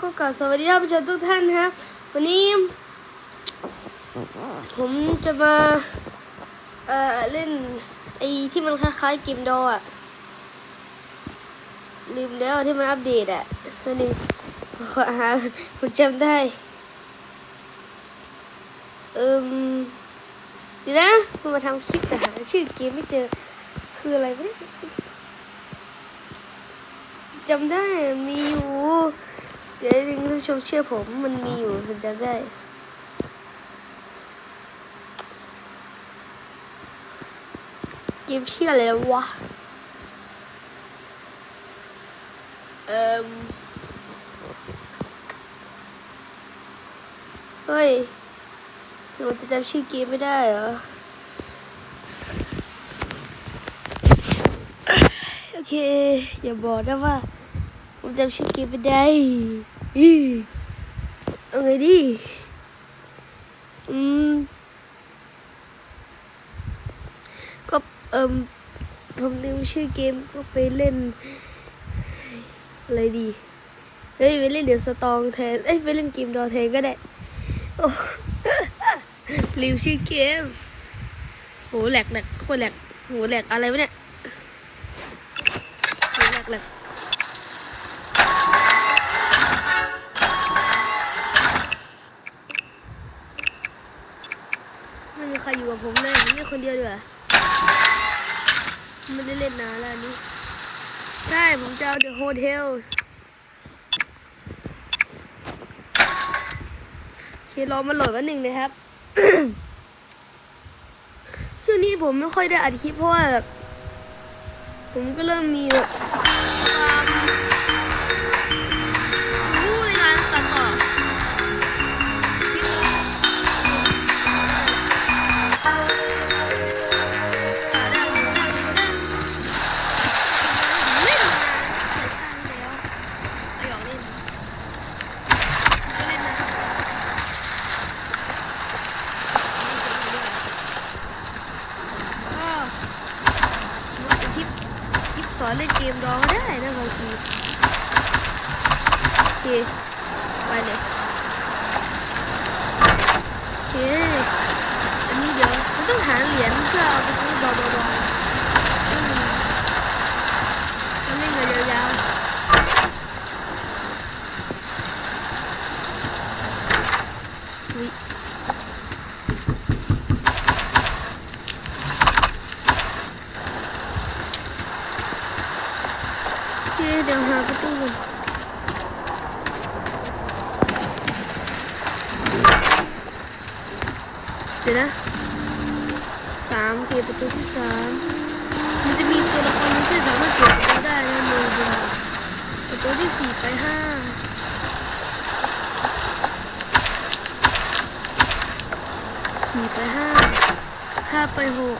ก็กล่าวสวัสดีท่านผู้ชมทุกท่านนะครับวันนี้ ผมจะมาเอ่อเล่นไอ้ที่มันคล้ายๆเกมดออะลืมแล้วที่มันอัปเดตอะวันนึงขอหาผมจำได้เอิมดีนะผมมาทำคลิปแต่หาชื่อเกมไม่เจอคืออะไรไม่จำได้มีอยู่ เดี๋ยวท่านผู้ชมเชื่อผมมันมีอยู่ผมจำได้ เกมชื่ออะไรวะ เอ่มเฮ้ยเราจะจำชื่อเกมไม่ได้เหรอ โอเค อย่าบอกนะว่า ผมจำชื่อเกมไม่ได้ อีเอาไงดี อืม ก็เอิมผมลืมชื่อเกมก็ไปเล่น อะไรดี เฮ้ย ไปเล่นเดี๋ยวสตองแทน เอ้ย ไปเล่นเกมดอแทนก็ได้ โอ้ลืมชื่อเกมโหแหลกแหลกโคตรแหลกโหแหลกอะไรวะเนี่ยโหแหลกแหลกไม่มี ใครอยู่กับผมเลยผมเล่นคนเดียวดีกว่าไม่ได้เล่นนานแล้วนนี้ใช่ผมจะเอาเดอะโฮเทลเครอมาโหลดวันหนึ่งนะครับ ช่วงนี้ผมไม่ค่อยได้อัดคลิปเพราะว่าแบบผมก็เริ่มมีแบบ เล่นเกมรอก็ได้นะบางทีโอเคไปเลยโอเคอันนี้เดี๋ยวมันต้องหาเหรียญเพื่อเอาไปซื้อบอลบอลบอลอืมมันเงินยาวๆอุ๊ย โอเคเดี๋ยวหาประตูก่อนเดี๋ยวนะสามโอเคประตูที่สามมันจะมีตัวละครที่สามารถเก็บประตูได้นะมือเดียวประตูที่สี่ไปห้าสี่ไปห้าห้าไปหก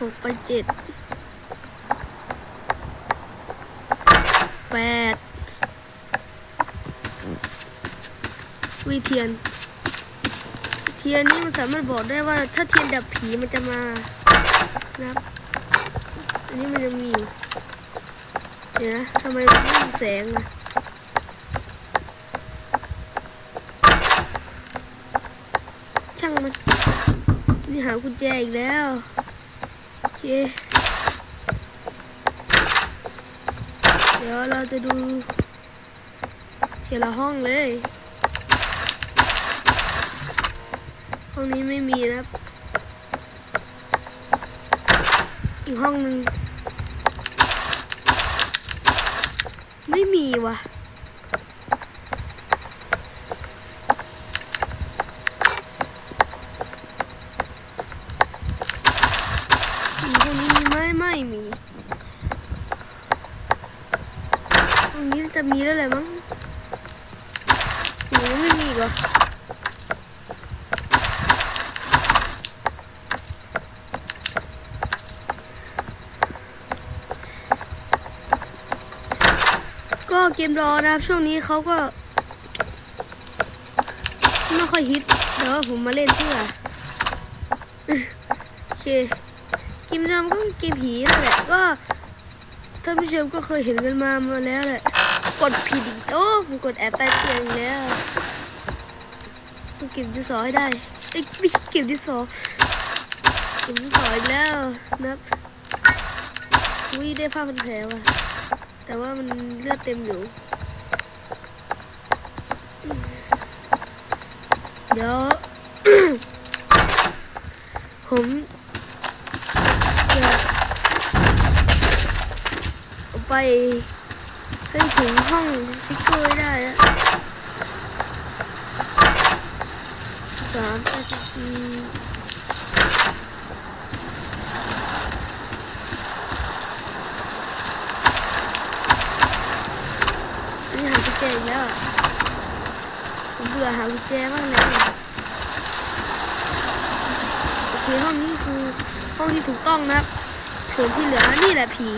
หกไปเจ็ดแปดวิเทียน ทียนนี่มันสามารถบอกได้ว่าถ้าเทียนดับผีมันจะมานะครับอันนี้มันจะมีเดี๋ยวนะทำไมมันไม่มีแสงอะช่างมันนี่หากุญแจอีกแล้วโอเคเดี๋ยวเราจะดูทีละห้องเลย ห้องนี้ไม่มีนะครับอีกห้องหนึ่งไม่มีว่ะอีกห้องนี้ไหมไม่มี ตรงนี้จะมีแล้วแหละมั้งหนูไม่มีอีกเหรอ ก็เกมรอนะครับ ช่วงนี้เขาก็ ไม่ค่อยฮิตแต่ว่าผมมาเล่นเพื่อโอเคเกมรอมันก็เกมผีนั่นแหละก็ท่านผู้ชมก็เคยเห็นกันมามาแล้วแหละกดผิดอีกโอ้ผมกดแอบใต้เตียงแล้วเก็บดินสอให้ได้เอ้ยเก็บดินสอเก็บดินสออีกแล้วนะครับวิได้ผ้าพันแผลว่ะ แต่ว่ามันเลือดเต็มอยู่ เดี๋ยว ผมจะไปให้ถึงห้องฟิกเกอร์ได้สามสิบสี่อันนี้หากุญแจ อีกแล้วผมเบื่อหากุญแจมากเลยโอเคห้องนี้คือห้องที่ถูกต้องนะส่วนที่เหลือนี่แหละผี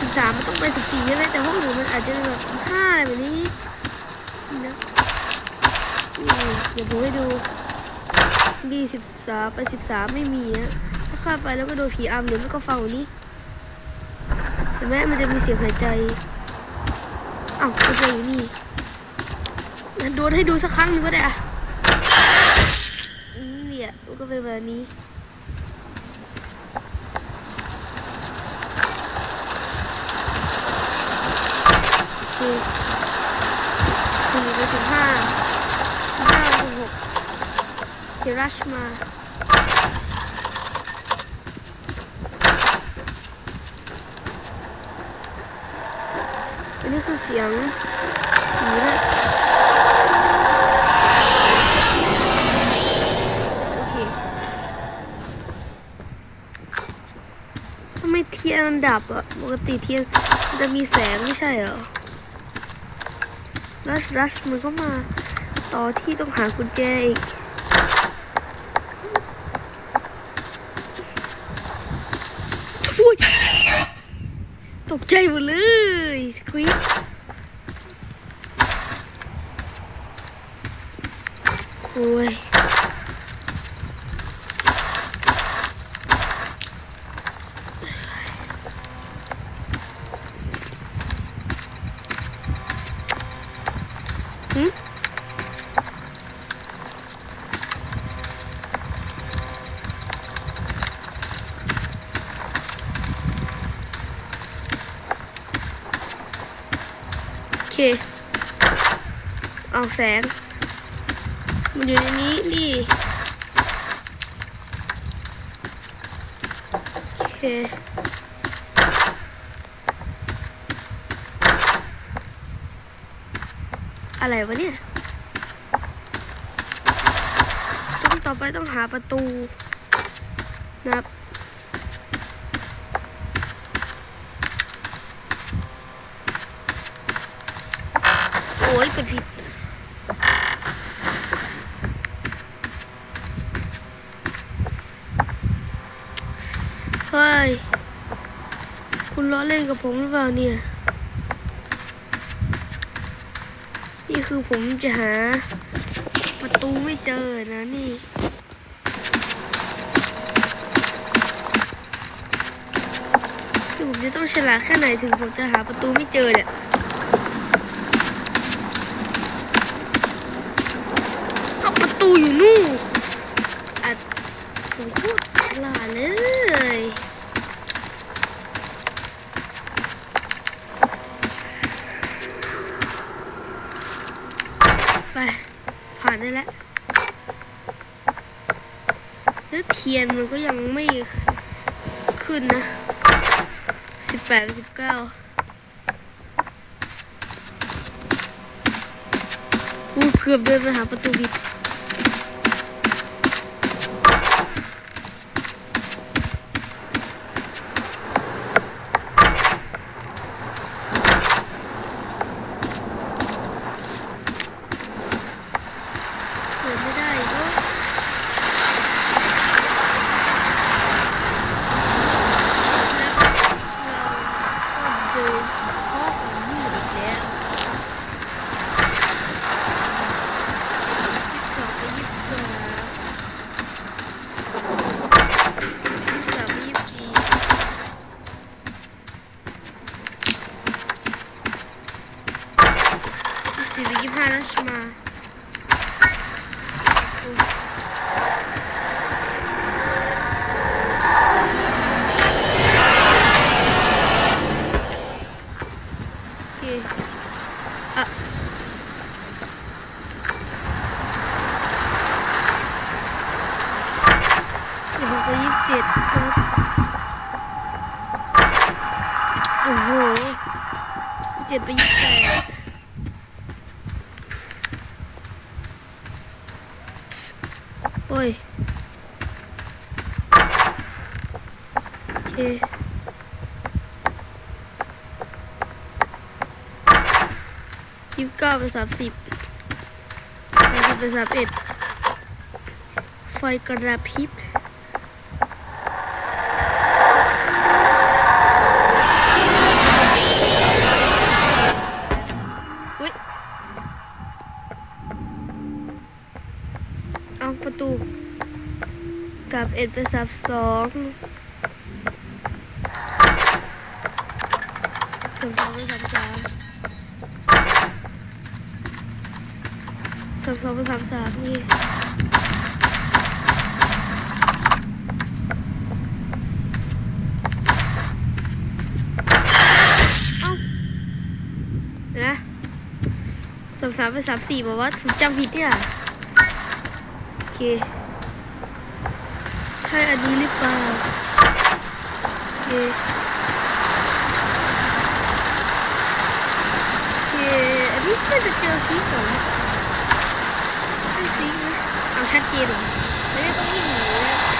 สิบสามมันต้องไปสิบสี่ใช่ไหมแต่ห้องอื่นมันอาจจะแบบห้าอะไรแบบนี้นะเดี๋ยวผมให้ดูดีสิบสามไปสิบสามไม่มีอะถ้าข้าไปแล้วก็โดนผีอำหรือไม่ก็ฟังอันนี้เห็นไหมมันจะมีเสียงหายใจ อ้าวหายใจอยู่นี่งั้นโดนให้ดูสักครั้งหนึงก็ได้อะเนี่ยก็เป็นแบบนี้โอสี่ไปถึงห้าห้าถึงหกเดี๋ยวรัชมา อันนี้ คือเสียงผีนะโอเคทำไมเทียนดับอะ ปกติเทียนมันจะมีแสงไม่ใช่เหรอ รัชรัชมันก็มา ต่อที่ต้องหากุญแจอีก อุ้ย ตกใจหมดเลยสครีปโอ้ย หึโอเค เอาแสง มันอยู่ในนี้นี่โอเคอะไรวะเนี่ยต้องต่อไปต้องหาประตูนะครับโอ้ยกดผิด ฮ้ย คุณล้อเล่นกับผมหรือเปล่าเนี่ย นี่คือผมจะหา ประตูไม่เจอนะนี่ผมจะต้องฉลาดแค่ไหนถึงผมจะหาประตูไม่เจอเนี่ยเอาประตูอยู่นู่นอัดผมพูดฉลาดเลย ไป ผ่านได้แล้วแล้วเทียนมันก็ยังไม่ขึ้นนะสิบแปดสิบเก้าอู้เกือบเดินไปหาประตูบิดเปิดไม่ได้อีก็เจอพ่อของนี่อีกแล้วที่ส ห้ารัชมาโอเคอะเดี๋ยวผมไปยี่สิบเจ็ดครับโอ้โหเจ็ดไปยี่สิบแปด โอ้ย โอเค ยี่สิบเก้าเป็นสามสิบสามสิบเป็นสามเอ็ด ไฟกระพริบ เอ็ดเป็นสามสองสามสองเป็นสามสามสามสองเป็นสามสามนี่เอ้าเดี๋ยวนะสามสามเป็นสามสี่บอกว่าผมจำผิดเนี่ยโอเค ใช่อันนี้หรือเปล่าโอเคโอเค